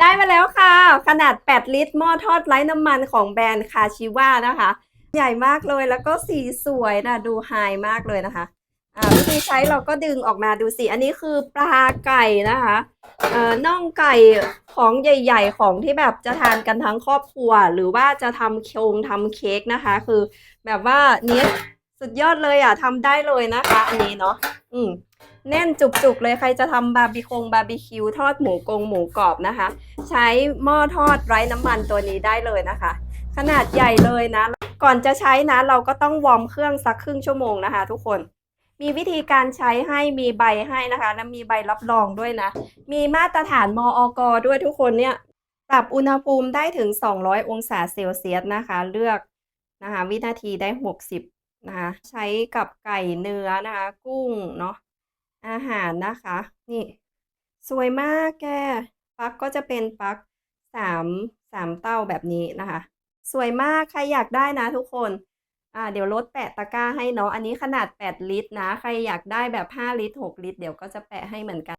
ได้มาแล้วค่ะ ขนาด 8 ลิตรหม้อทอดไร้น้ำมันของแบรนด์คาชิว่านะคะ ใหญ่มากเลยแล้วก็สีสวยนะดูไฮมากเลยนะคะวิธีใช้เราก็ดึงออกมาดูสิ อันนี้คือปลาไก่นะคะเอ่อน่องไก่ของใหญ่ๆ ของที่แบบจะทานกันทั้งครอบครัว หรือว่าจะทำโคงทำเค้กนะคะ คือแบบว่าเนี้ยสุดยอดเลยอะทำได้เลยนะคะ อันนี้เนาะอืม แน่นจุกๆเลยใครจะทำบาร์บีคงบาร์บีคิวทอดหมูกงหมูกรอบนะคะ ใช้หม้อทอดไร้น้ำมันตัวนี้ได้เลยนะคะ ขนาดใหญ่เลยนะ ก่อนจะใช้นะเราก็ต้องวอร์มเครื่องสักครึ่งชั่วโมงนะคะ ทุกคน มีวิธีการใช้ให้มีใบให้นะคะและมีใบรับรองด้วยนะ มีมาตรฐานมออกด้วยทุกคนเนี่ยปรับอุณหภูมิได้ถึง 200 องศาเซลเซียสนะคะ เลือกนะคะ วินาทีได้ 60นะคะใช้กับไก่เนื้อนะคะ กุ้งเนาะ อาหารนะคะ นี่ สวยมากแกปลั๊กก็จะเป็นปลั๊กสามสามเต้าแบบนี้นะคะ สวยมากใครอยากได้นะทุกคนอ่าเดี๋ยวลดแปะตะกร้าให้เนาะอันนี้ขนาด 8 ลิตรนะ ใครอยากได้แบบ 5 ลิตร 6 ลิตร เดี๋ยวก็จะแปะให้เหมือนกัน